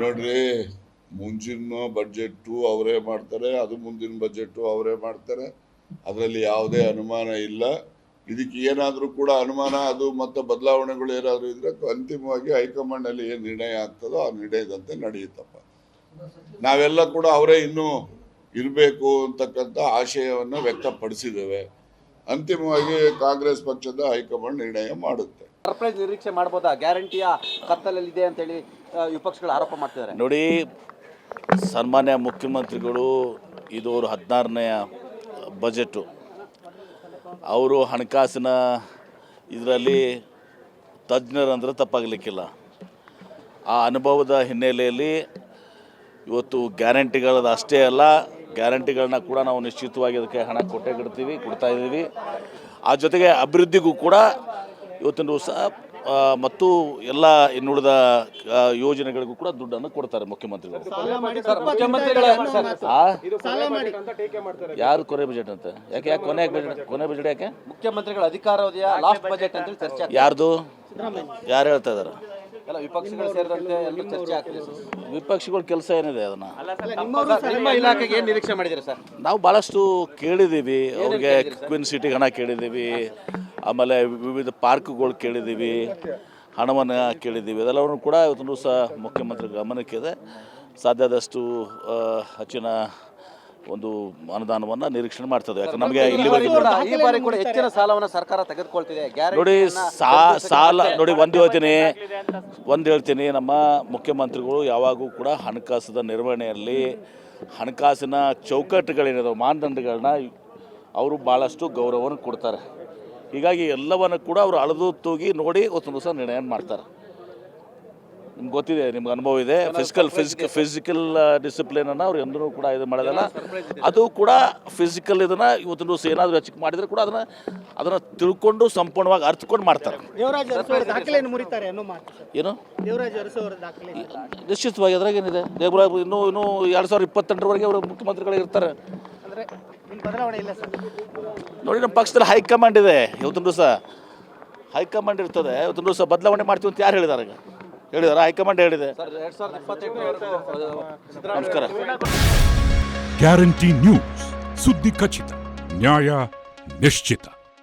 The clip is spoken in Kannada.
ನೋಡ್ರಿ ಮುಂಚಿನ ಬಜೆಟ್ಟು ಅವರೇ ಮಾಡ್ತಾರೆ, ಅದು ಮುಂದಿನ ಬಜೆಟ್ಟು ಅವರೇ ಮಾಡ್ತಾರೆ. ಅದರಲ್ಲಿ ಯಾವುದೇ ಅನುಮಾನ ಇಲ್ಲ. ಇದಕ್ಕೆ ಏನಾದರೂ ಕೂಡ ಅನುಮಾನ, ಅದು ಮತ್ತು ಬದಲಾವಣೆಗಳು ಏನಾದರೂ ಇದ್ರೆ ಅಂತಿಮವಾಗಿ ಹೈಕಮಾಂಡಲ್ಲಿ ಏನು ನಿರ್ಣಯ ಆಗ್ತದೋ ಆ ನಿರ್ಣಯದಂತೆ ನಡೆಯುತ್ತಪ್ಪ. ನಾವೆಲ್ಲ ಕೂಡ ಅವರೇ ಇನ್ನೂ ಇರಬೇಕು ಅಂತಕ್ಕಂಥ ಆಶಯವನ್ನು ವ್ಯಕ್ತಪಡಿಸಿದ್ದೇವೆ. ಅಂತಿಮವಾಗಿ ಕಾಂಗ್ರೆಸ್ ಪಕ್ಷದ ಹೈಕಮಾಂಡ್ ನಿರ್ಣಯ ಮಾಡುತ್ತೆ. ಸರ್ಪ್ರೈಸ್ ನಿರೀಕ್ಷೆ ಮಾಡ್ಬೋದಾ? ಗ್ಯಾರಂಟಿಯ ಕತ್ತಲಲ್ಲಿದೆ ಅಂತೇಳಿ ವಿಪಕ್ಷಗಳು ಆರೋಪ ಮಾಡ್ತಿದ್ದಾರೆ. ನೋಡಿ ಸನ್ಮಾನ್ಯ ಮುಖ್ಯಮಂತ್ರಿಗಳು ಇದು ಅವರು ಹದಿನಾರನೆಯ ಬಜೆಟು. ಅವರು ಹಣಕಾಸಿನ ಇದರಲ್ಲಿ ತಜ್ಞರಂದ್ರೆ ತಪ್ಪಾಗಲಿಕ್ಕಿಲ್ಲ. ಆ ಅನುಭವದ ಹಿನ್ನೆಲೆಯಲ್ಲಿ ಇವತ್ತು ಗ್ಯಾರಂಟಿಗಳದ್ದು ಅಷ್ಟೇ ಅಲ್ಲ ಗ್ಯಾರಂಟಿಗಳನ್ನ ಕೂಡ ನಾವು ನಿಶ್ಚಿತವಾಗಿ ಅದಕ್ಕೆ ಹಣ ಕೊಟ್ಟೇ ಕೊಡ್ತೀವಿ ಕೊಡ್ತಾ ಇದ್ದೀವಿ. ಆ ಜೊತೆಗೆ ಅಭಿವೃದ್ಧಿಗೂ ಕೂಡ ಇವತ್ತಿನ ದಿವಸ ಮತ್ತು ಎಲ್ಲ ಇನ್ನುಳಿದ ಯೋಜನೆಗಳಿಗೂ ಕೂಡ ದುಡ್ಡನ್ನು ಕೊಡ್ತಾರೆ ಮುಖ್ಯಮಂತ್ರಿಗಳು? ಯಾರು ಕೊನೆ ಬಜೆಟ್ ಅಂತ? ಯಾಕೆ ಯಾಕೆ ಕೊನೆ ಬಜೆಟ್ ಕೊನೆ ಬಜೆಟ್ ಯಾಕೆ? ಮುಖ್ಯಮಂತ್ರಿಗಳ ಅಧಿಕಾರಾವಧಿಯ ಲಾಸ್ಟ್ ಬಜೆಟ್ ಅಂತೇಳಿ ಚರ್ಚೆ ಆಗ್ತಿದೆ. ಯಾರ್ದು? ಯಾರು ಹೇಳ್ತಾ ಇದಾರೆ? ಎಲ್ಲ ವಿಪಕ್ಷಗಳು ಸೇರಿದಂತೆ ಎಲ್ಲರೂ ಚರ್ಚೆ ಆಗ್ತಿದೆ ವಿಪಕ್ಷಗಳ ಕೆಲಸ ಏನಿದೆ ಅದನ್ನ? ಸರ್, ನಿಮ್ಮ ಇಲಾಖೆಗೆ ಏನು ನಿರೀಕ್ಷೆ ಮಾಡಿದ್ದೀರಾ ಸರ್? ನಾವು ಭಾಳಷ್ಟು ಕೇಳಿದ್ದೀವಿ. ಅವ್ರಿಗೆ ಕ್ವಿನ್ ಸಿಟಿಗೆ ಹಣ ಕೇಳಿದ್ದೀವಿ. ಆಮೇಲೆ ವಿವಿಧ ಪಾರ್ಕ್ಗಳು ಕೇಳಿದ್ದೀವಿ. ಹಣವನ್ನು ಕೇಳಿದ್ದೀವಿ. ಅದೆಲ್ಲವನ್ನು ಕೂಡ ಇವತ್ತು ಸಹ ಮುಖ್ಯಮಂತ್ರಿ ಗಮನಕ್ಕಿದೆ. ಸಾಧ್ಯ ಆದಷ್ಟು ಆ, ಹೆಚ್ಚಿನ ಒಂದು ಅನುದಾನವನ್ನು ನಿರೀಕ್ಷಣೆ ಮಾಡ್ತದೆ. ಯಾಕಂದ್ರೆ ನಮಗೆ ಇಲ್ಲಿ ಇಲ್ಲಿವರೆಗೆ ಈ ಬಾರಿ ಕೂಡ ಹೆಚ್ಚಿನ ಸಾಲವನ್ನು ಸರ್ಕಾರ ತೆಗೆದುಕೊಳ್ತಿದೆ. ನೋಡಿ ಗ್ಯಾರಂಟಿ ಸಾ ಸಾಲ ನೋಡಿ ಒಂದು ಹೇಳ್ತೀನಿ. ಒಂದು ಹೇಳ್ತೀನಿ ನಮ್ಮ ಮುಖ್ಯಮಂತ್ರಿಗಳು ಯಾವಾಗೂ ಕೂಡ ಹಣಕಾಸದ ನಿರ್ವಹಣೆಯಲ್ಲಿ ಹಣಕಾಸಿನ ಚೌಕಟ್ಟುಗಳೇನಿದಾವೆ ಮಾನದಂಡಗಳನ್ನ ಅವರು ಭಾಳಷ್ಟು ಗೌರವವನ್ನು ಕೊಡ್ತಾರೆ. ಹೀಗಾಗಿ ಎಲ್ಲವನ್ನು ಕೂಡ ಅವರು ಅಳೆದು ತೂಗಿ ನೋಡಿ ಒಂದು ದಿವಸ ನಿರ್ಣಯ ಮಾಡ್ತಾರೆ. ನಿಮ್ಗೆ ಗೊತ್ತಿದೆ ನಿಮ್ಗೆ ಅನುಭವ ಇದೆ. ಫಿಸಿಕಲ್ ಫಿಸಿಕ್ ಫಿಸಿಕಲ್ ಡಿಸಿಪ್ಲಿನನ್ನು ಅವ್ರು ಎಂದೂ ಕೂಡ ಇದು ಮಾಡೋದಲ್ಲ. ಅದು ಕೂಡ ಫಿಸಿಕಲ್ ಇದನ್ನು ಇವತ್ತಿನ ದಿವಸ ಏನಾದರೂ ಹೆಚ್ಚಿಗೆ ಮಾಡಿದರೆ ಕೂಡ ಅದನ್ನು ಅದನ್ನು ತಿಳ್ಕೊಂಡು ಸಂಪೂರ್ಣವಾಗಿ ಅರ್ಥಕೊಂಡು ಮಾಡ್ತಾರೆ. ದೇವರಾಜ್ ಅರಸು ಅವರ ಮುರಿತಾರೆ ಅನ್ನೋ ಮಾತು ಏನು? ನಿಶ್ಚಿತವಾಗಿ ಅದ್ರಾಗ ಏನಿದೆ? ದೇವರಾಜ್ ಇನ್ನೂ ಇನ್ನೂ ಎರಡು ಸಾವಿರದ ಇಪ್ಪತ್ತೆಂಟರವರೆಗೆ ಅವರು ಮುಖ್ಯಮಂತ್ರಿಗಳೇ ಇರ್ತಾರೆ. ಅಂದ್ರೆ ನಿಮ್ಮ ಬದಲಾವಣೆ ಇಲ್ಲ ಸರ್. ನೋಡಿ ನಮ್ಮ ಪಕ್ಷದಲ್ಲಿ ಹೈಕಮಾಂಡ್ ಇದೆ. ಇವತ್ತಿನ ದಿವಸ ಹೈಕಮಾಂಡ್ ಇರ್ತದೆ. ಇವತ್ತಿನ ದಿವಸ ಬದಲಾವಣೆ ಮಾಡ್ತೀವಿ ಅಂತ ಯಾರು ಹೇಳಿದಾರೆ ಹೇಳಿದಾರೆ ಹೈಕಮಾಂಡ್ ಹೇಳಿದೆ. ನಮಸ್ಕಾರ. ಗ್ಯಾರಂಟಿ ನ್ಯೂಸ್ ಸುದ್ದಿ ಖಚಿತ ನ್ಯಾಯ ನಿಶ್ಚಿತ.